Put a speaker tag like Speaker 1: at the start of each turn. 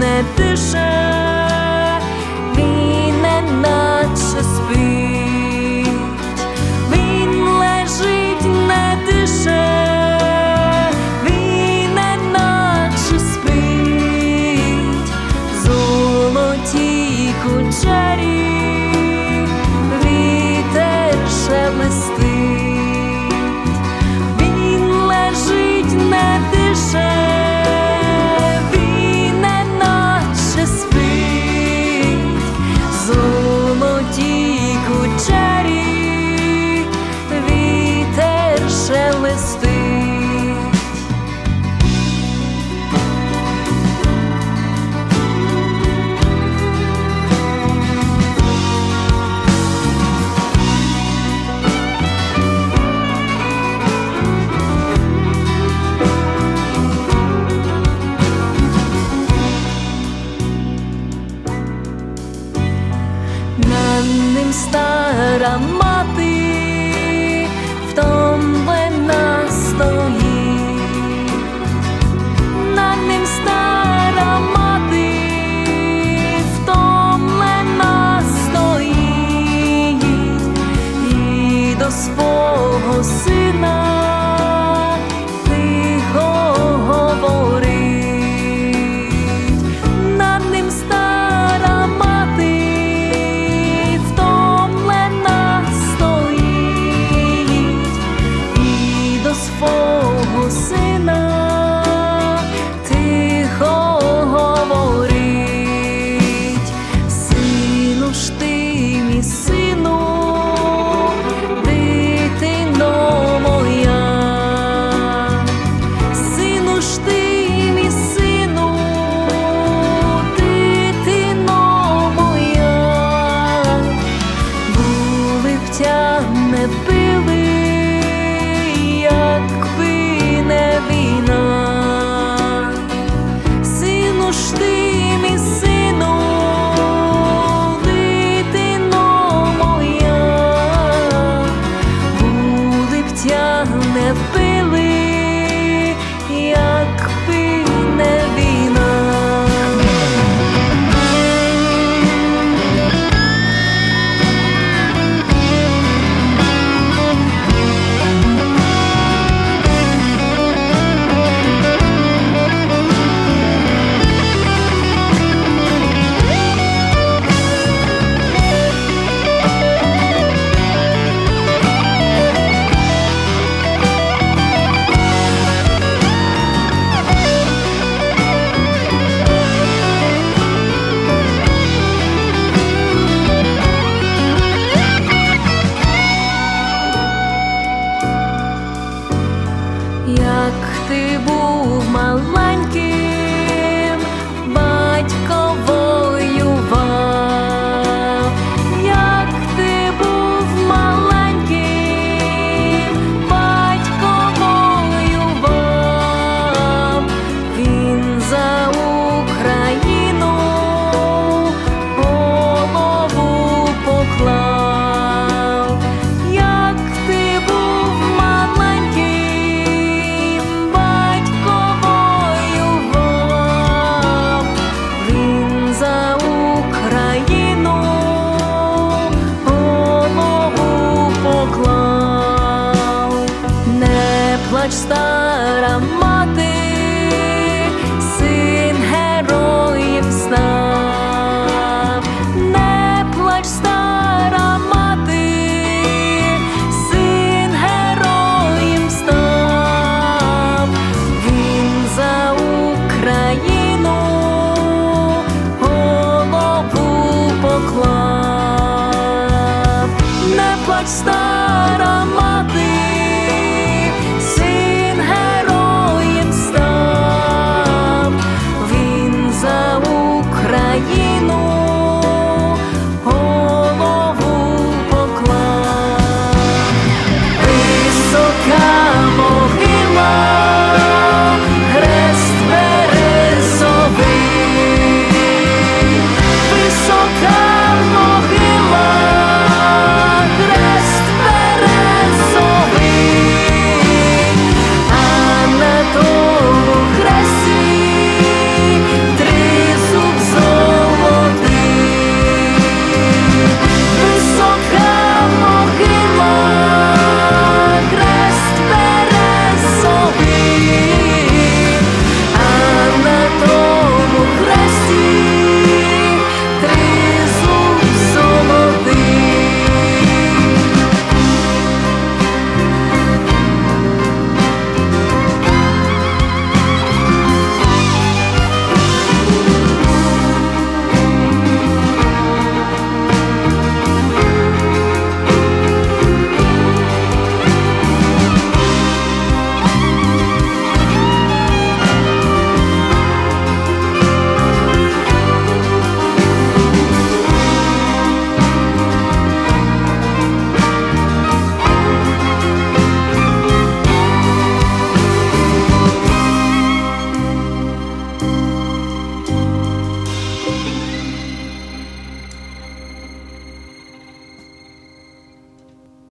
Speaker 1: не пише. моя мати, втомлена стоїть, над ним стара мати, втомлена стоїть і до свого сина. як ти був маленький. плач стара мати, син героїв знав, не плач стара мати, син героїв став, він за Україну голову поклав, не плач стара.